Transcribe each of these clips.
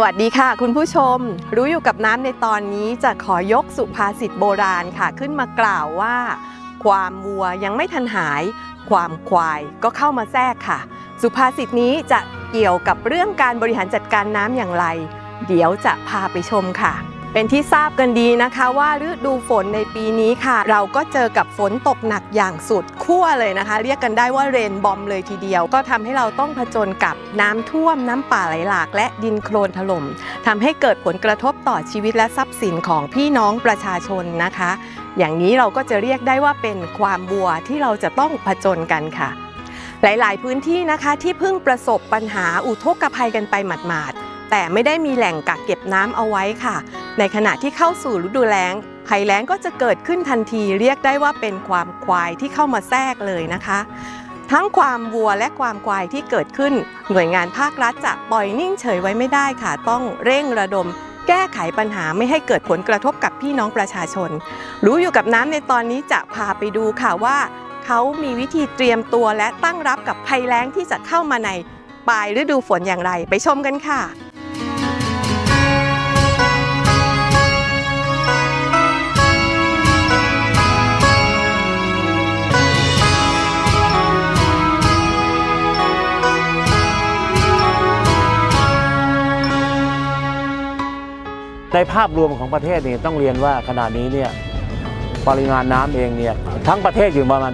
สวัสดีค่ะ คุณผู้ชม รู้อยู่กับน้ำในตอนนี้จะขอยกสุภาษิตโบราณค่ะ ขึ้นมากล่าวว่า ความวัวยังไม่ทันหาย ความควายก็เข้ามาแทรกค่ะ สุภาษิตนี้จะเกี่ยวกับเรื่องการบริหารจัดการน้ำอย่างไร เดี๋ยวจะพาไปชมค่ะ เป็นที่ทราบกันดีนะคะว่าฤดูฝนในปีนี้ค่ะ เราก็เจอกับฝนตกหนักอย่างสุดขั้วเลยนะคะ เรียกกันได้ว่าเรนบอมเลยทีเดียว ก็ทำให้เราต้องผจญกับน้ำท่วมน้ำป่าไหลหลาก และดินโคลนถล่มทำให้เกิดผลกระทบต่อชีวิตและทรัพย์สินของพี่น้องประชาชนนะคะ อย่างนี้เราก็จะเรียกได้ว่าเป็นความบัวที่เราจะต้องผจญกันค่ะ หลาย ๆ พื้นที่นะคะที่เพิ่งประสบปัญหาอุทกภัยกันไปหมาดๆแต่ไม่ได้มีแหล่งกักเก็บน้ำเอาไว้ค่ะ ในขณะที่เข้าสู่ฤดูแล้งภัยแล้งก็จะเกิดขึ้นทันทีเรียกได้ว่าเป็นความควายที่เข้ามาแทรกเลยนะคะ ทั้งความวัวและความควายที่เกิดขึ้น หน่วยงานภาครัฐจะปล่อยนิ่งเฉยไว้ไม่ได้ค่ะ ต้องเร่งระดม แก้ไขปัญหาไม่ให้เกิดผลกระทบกับพี่น้องประชาชน รู้อยู่กับน้ำในตอนนี้จะพาไปดูค่ะว่า เขามีวิธีเตรียมตัวและตั้งรับกับภัยแล้งที่จะเข้ามาในปลายฤดูฝนอย่างไร ไปชมกันค่ะ ในภาพรวมของประเทศนี่ต้องเรียนว่าขณะนี้เนี่ยปริมาณน้ำเองเนี่ยทั้งประเทศอยู่ประมาณ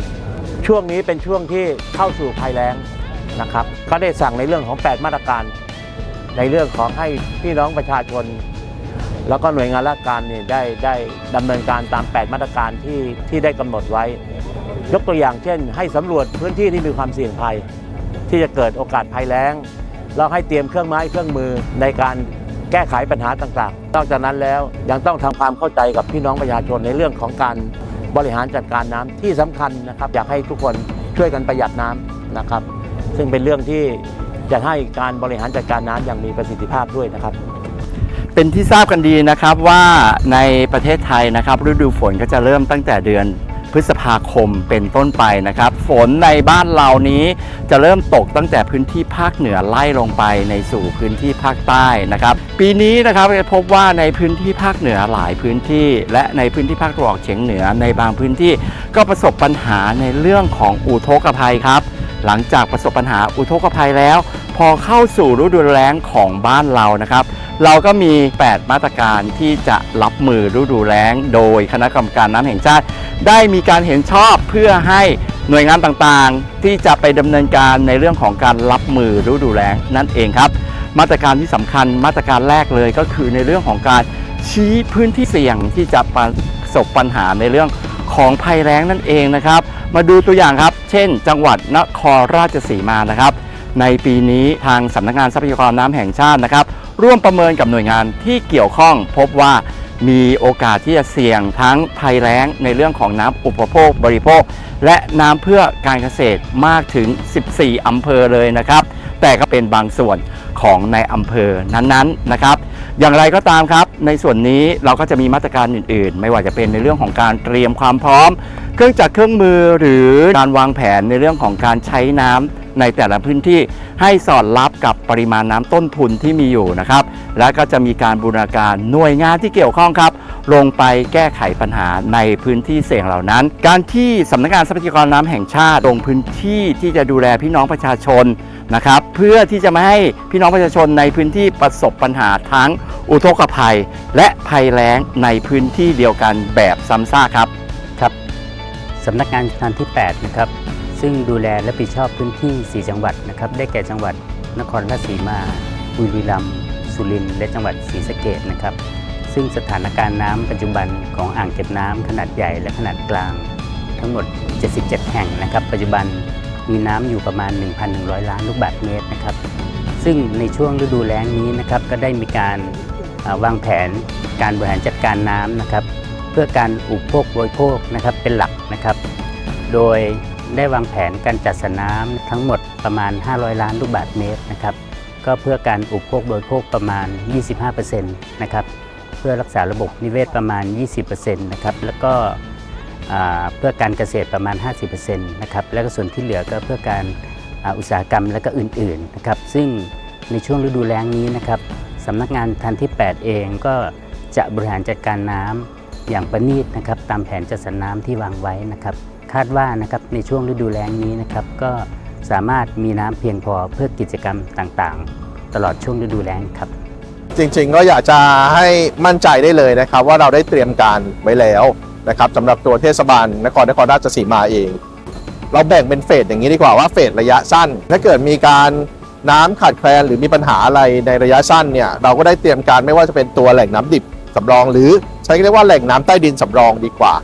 80%ช่วงนี้เป็นช่วงที่เข้าสู่ภัยแล้งนะครับก็ได้สั่งในเรื่องของ 8 มาตรการ ในเรื่องของให้พี่น้องประชาชน แล้วก็หน่วยงานราชการเนี่ยได้ได้ดำเนินการตาม 8 มาตรการที่ที่ได้กำหนดไว้ ยกตัวอย่างเช่น ให้สำรวจพื้นที่ที่มีความเสี่ยงภัย ที่จะเกิดโอกาสภัยแล้งแล้วให้เตรียมเครื่องไม้เครื่องมือในการ แก้ไขปัญหาต่างๆ นอกจากนั้นแล้วยังต้องทำความเข้าใจกับพี่น้องประชาชนในเรื่องของการบริหารจัดการน้ำที่สำคัญนะครับ อยากให้ทุกคนช่วยกันประหยัดน้ำนะครับ ซึ่งเป็นเรื่องที่จะให้การบริหารจัดการน้ำอย่างมีประสิทธิภาพด้วยนะครับ เป็นที่ทราบกันดีนะครับว่าในประเทศไทยนะครับฤดูฝนก็จะเริ่มตั้งแต่เดือน พฤษภาคมเป็นต้นไปนะครับ ฝนในบ้านเรานี้จะเริ่มตกตั้งแต่พื้นที่ภาคเหนือไล่ลงไปในสู่พื้นที่ภาคใต้นะครับ ปีนี้นะครับจะพบว่าในพื้นที่ภาคเหนือหลายพื้นที่ และในพื้นที่ภาคตะวันออกเฉียงเหนือในบางพื้นที่ก็ประสบปัญหาในเรื่องของอุทกภัยครับ หลังจากประสบปัญหาอุทกภัยแล้ว พอเข้าสู่ฤดูแล้งของบ้านเรานะครับ เราก็มี 8 มาตรการที่จะรับมือฤดูแล้ง โดยคณะกรรมการน้ำแห่งชาติ ได้มีการเห็นชอบเพื่อให้หน่วยงานต่างๆ ที่จะไปดำเนินการในเรื่องของการรับมือฤดูแล้งนั่นเองครับ มาตรการที่สำคัญมาตรการแรกเลยก็คือในเรื่องของการชี้พื้นที่เสี่ยงที่จะประสบปัญหาในเรื่องของภัยแล้งนั่นเองนะครับ มาดูตัวอย่างครับ เช่น จังหวัดนครราชสีมานะครับ ในปีนี้ทางสำนักงานทรัพยากรน้ำแห่งชาตินะครับ ร่วมประเมินกับหน่วยงานที่เกี่ยวข้อง พบว่ามีโอกาสที่จะเสี่ยงทั้งภัยแล้งในเรื่องของน้ำอุปโภคบริโภค และน้ำเพื่อการเกษตรมากถึง 14 อำเภอเลยนะครับ แต่ก็เป็นบางส่วนของในอำเภอนั้นๆนะครับ อย่างไรก็ตามครับ ในส่วนนี้เราก็จะมีมาตรการอื่น ๆ ไม่ว่าจะเป็นในเรื่องของการเตรียมความพร้อม เครื่องจักรเครื่องมือหรือการวางแผนในเรื่องของการใช้น้ำในแต่ละพื้นที่ให้สอดรับกับปริมาณน้ำต้นทุนที่มีอยู่นะครับ และก็จะมีการบูรณาการหน่วยงานที่เกี่ยวข้องครับ ลงไปแก้ไขปัญหาในพื้นที่เสี่ยงเหล่านั้น การที่สำนักงานทรัพยากรน้ำแห่งชาติลงพื้นที่ที่จะดูแลพี่น้องประชาชน นะครับ เพื่อที่จะไม่ให้พี่น้องประชาชนในพื้นที่ประสบปัญหาทั้งอุทกภัย และภัยแล้งในพื้นที่เดียวกันแบบซ้ำซากครับครับสำนักงานชำนาญที่ 8 นะครับ ซึ่งดูแลและผิดชอบพื้นที่ 4 จังหวัดนะครับ ได้แก่จังหวัดนครราชสีมาบุรีรัมย์สุรินทร์และจังหวัดศรีสะเกษนะครับ ซึ่งสถานการณ์น้ำปัจจุบันของอ่างเก็บน้ำขนาดใหญ่และขนาดกลาง ทั้งหมด 77 แห่งนะครับ ปัจจุบัน มีน้ำอยู่ประมาณ 1,100 ล้านลูกบาศก์เมตรนะครับ ซึ่งในช่วงฤดูแล้งนี้นะครับก็ได้มีการวางแผนการบริหารจัดการน้ำนะครับ เพื่อการอุปโภคบริโภคนะครับเป็นหลักนะครับ โดยได้วางแผนการจัดสรรน้ำทั้งหมดประมาณ 500 ล้านลูกบาศก์เมตรนะครับก็เพื่อการอุปโภคบริโภคประมาณ 25%นะครับเพื่อรักษาระบบนิเวศประมาณ 20%นะครับแล้วก็ เพื่อการเกษตรประมาณ 50%นะครับแล้วก็ส่วนที่เหลือก็เพื่อการอุตสาหกรรมและก็อื่นๆนะครับซึ่งในช่วงฤดูแล้งนี้นะครับสำนักงานทันที่ 8 เองก็จะบริหารจัดการน้ำอย่างประณีตนะครับตามแผนจัดสรรน้ำที่วางไว้นะครับ คาดว่านะครับในช่วงฤดูแล้งนี้นะครับก็สามารถมีน้ำเพียงพอเพื่อกิจกรรมต่างๆ ตลอดช่วงฤดูแล้งครับ จริงๆก็อยากจะให้มั่นใจได้เลยนะครับ ว่าเราได้เตรียมการไว้แล้ว นะครับสำหรับตัวเทศบาลนครนครราชสีมาเอง เราแบ่งเป็นเฟสอย่างนี้ดีกว่าว่าเฟสระยะสั้น ถ้าเกิดมีการน้ำขาดแคลนหรือมีปัญหาอะไรในระยะสั้นเนี่ยเราก็ได้เตรียมการไม่ว่าจะเป็นตัวแหล่งน้ำดิบสำรอง หรือใช้เรียกว่าแหล่งน้ำใต้ดินสำรองดีกว่า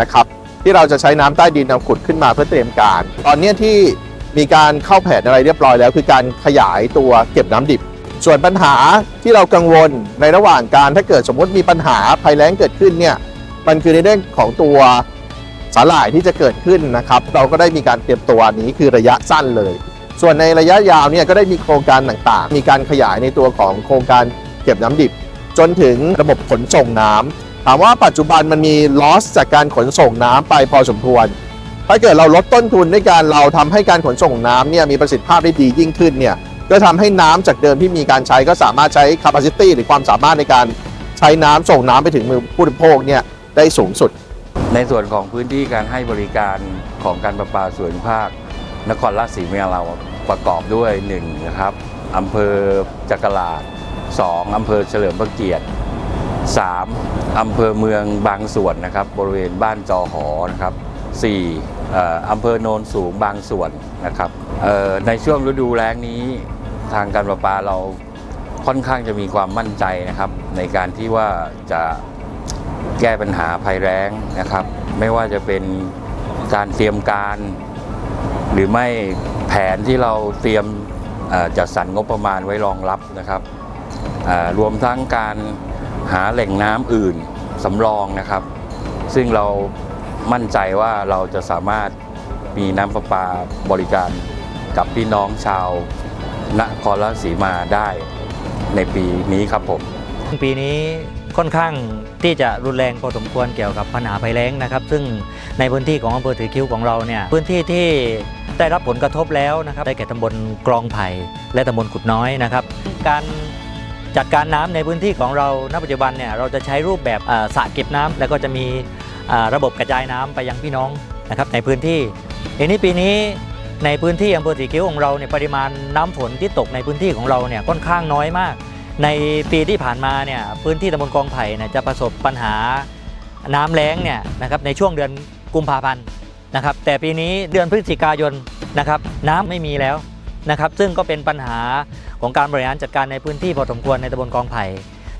นะครับที่เราจะใช้น้ำใต้ดินนำขุดขึ้นมาเพื่อเตรียมการ ตอนนี้ที่มีการเข้าแผนอะไรเรียบร้อยแล้ว คือการขยายตัวเก็บน้ำดิบ ส่วนปัญหาที่เรากังวลในระหว่างการถ้าเกิดสมมติมีปัญหาภัยแล้งเกิดขึ้นเนี่ย มันคือในเรื่องของตัวสาหร่ายที่จะเกิดขึ้นนะครับ เราก็ได้มีการเตรียมตัวนี้คือระยะสั้นเลย ส่วนในระยะยาวเนี่ยก็ได้มีโครงการต่างๆ มีการขยายในตัวของโครงการเก็บน้ำดิบ จนถึงระบบขนส่งน้ำถามว่าปัจจุบันมันมีลอสจากการขนส่งน้ำไปพอสมควร ถ้าเกิดเราลดต้นทุนด้วยการเราทำให้การขนส่งน้ำเนี่ยมีประสิทธิภาพได้ดียิ่งขึ้นเนี่ยก็ทำให้น้ำจากเดิมที่มีการใช้ก็สามารถใช้ capacity หรือความสามารถในการใช้น้ำส่งน้ำไปถึงมือผู้บริโภคเนี่ย ได้สูงสุด ในส่วนของพื้นที่การให้บริการของการประปาส่วนภาคนครราชสีมาเราประกอบด้วย1นะครับอำเภอจักราช2อำเภอเฉลิมพระเกียรติ 3อำเภอเมืองบางส่วนนะครับ บริเวณบ้านจอหอนะครับ4อ่อำเภอโนนสูงบางส่วนนะครับในช่วงฤดูแล้งนี้ทางการประปาเราค่อนข้างจะมีความมั่นใจนะครับ ในการที่ว่าจะ แก้ปัญหาภัยแล้งนะครับ ไม่ว่าจะเป็นการเตรียมการ หรือไม่แผนที่เราเตรียมจัดสรรงบประมาณไว้รองรับนะครับรวมทั้งการหาแหล่งน้ำอื่นสำรองนะครับ ซึ่งเรามั่นใจว่าเราจะสามารถมีน้ำประปาบริการกับพี่น้องชาวนครราชสีมาได้ในปีนี้ครับผม ปีนี้ค่อนข้าง ที่จะรุนแรงพอสมควรเกี่ยวกับปัญหาภัยแล้งนะครับ ซึ่งในพื้นที่ของอำเภอถือคิ้วของเราเนี่ยพื้นที่ที่ได้รับผลกระทบแล้วนะครับได้แก่ตำบลกรองไผ่และตำบลกุดน้อยนะครับ การจัดการน้ำในพื้นที่ของเราณปัจจุบันเนี่ยเราจะใช้รูปแบบสระเก็บน้ำแล้วก็จะมีระบบกระจายน้ำไปยังพี่น้องนะครับในพื้นที่ทีนี้ปีนี้ในพื้นที่อำเภอสีคิ้วของเราเนี่ยปริมาณน้ำฝนที่ตกในพื้นที่ของเราเนี่ยค่อนข้างน้อยมาก ในปีที่ผ่านมาเนี่ยพื้นที่ตำบลกองไผ่เนี่ยจะประสบปัญหาน้ำแล้งเนี่ยนะครับในช่วงเดือนกุมภาพันธ์นะครับ แต่ปีนี้เดือนพฤศจิกายนนะครับน้ำไม่มีแล้วนะครับ ซึ่งก็เป็นปัญหาของการบริหารจัดการในพื้นที่พอสมควรในตำบลกองไผ่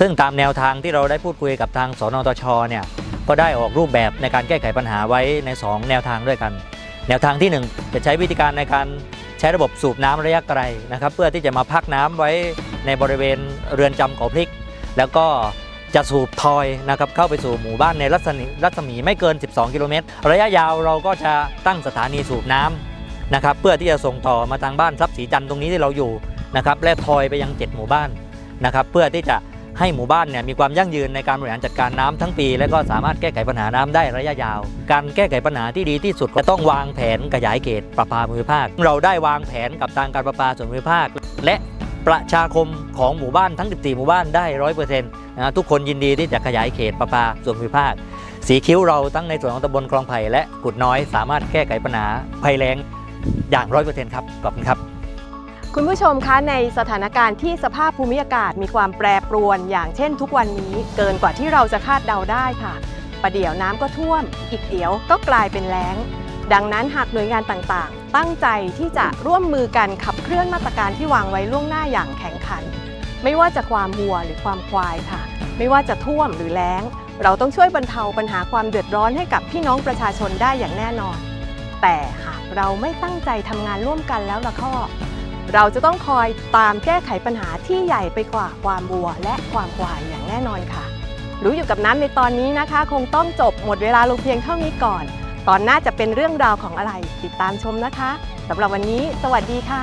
ซึ่งตามแนวทางที่เราได้พูดคุยกับทางสนตชเนี่ยก็ได้ออกรูปแบบในการแก้ไขปัญหาไว้ใน 2 แนวทางด้วยกัน แนวทางที่ 1 จะใช้วิธีการในการ ใช้ระบบสูบน้ำระยะไกลนะครับ เพื่อที่จะมาพักน้ำไว้ในบริเวณเรือนจำเขาพริก แล้วก็จะสูบทอยนะครับเข้าไปสู่หมู่บ้านในรัศมีรัศมีไม่เกิน 12 กิโลเมตร ระยะยาวเราก็จะตั้งสถานีสูบน้ำนะครับ เพื่อที่จะส่งต่อมาทางบ้านทรัพย์ศรีจันทร์ตรงนี้ที่เราอยู่นะครับและทอยไปยัง 7 หมู่บ้านนะครับ เพื่อที่จะ ให้หมู่บ้านเนี่ยมีความยั่งยืนในการบริหารจัดการน้ำทั้งปี และก็สามารถแก้ไขปัญหาน้ำได้ระยะยาว การแก้ไขปัญหาที่ดีที่สุดก็ต้องวางแผนขยายเขตประปาภูมิภาค เราได้วางแผนกับทางการประปาส่วนภูมิภาค และประชาคมของหมู่บ้านทั้ง 14 หมู่บ้านได้ร้อยเปอร์เซ็นต์นะทุกคนยินดีที่จะขยายเขตประปาส่วนภูมิภาค สีคิ้วเราทั้งในส่วนของตำบลคลองไผ่และกุดน้อยสามารถแก้ไขปัญหาภัยแล้งอย่างร้อยเปอร์เซ็นต์ครับขอบคุณครับ คุณผู้ชมคะในสถานการณ์ที่สภาพภูมิอากาศมีความแปรปรวน อย่างเช่นทุกวันนี้เกินกว่าที่เราจะคาดเดาได้ค่ะ ประเดี๋ยวน้ำก็ท่วม อีกเดี๋ยวก็กลายเป็นแล้ง ดังนั้นหากหน่วยงานต่างๆ ตั้งใจที่จะร่วมมือกันขับเคลื่อนมาตรการที่วางไว้ล่วงหน้าอย่างแข็งขัน ไม่ว่าจะความวัวหรือความควายค่ะ ไม่ว่าจะท่วมหรือแล้ง เราต้องช่วยบรรเทาปัญหาความเดือดร้อนให้กับพี่น้องประชาชนได้อย่างแน่นอน แต่หากเราไม่ตั้งใจทำงานร่วมกันแล้วละข้อ เราจะต้องคอยตามแก้ไขปัญหาที่ใหญ่ไปกว่าความบัวและความควายอย่างแน่นอนค่ะ รู้อยู่กับน้ำในตอนนี้นะคะ คงต้องจบหมดเวลาลงเพียงเท่านี้ก่อน ตอนหน้าจะเป็นเรื่องราวของอะไรติดตามชมนะคะสำหรับวันนี้ สวัสดีค่ะ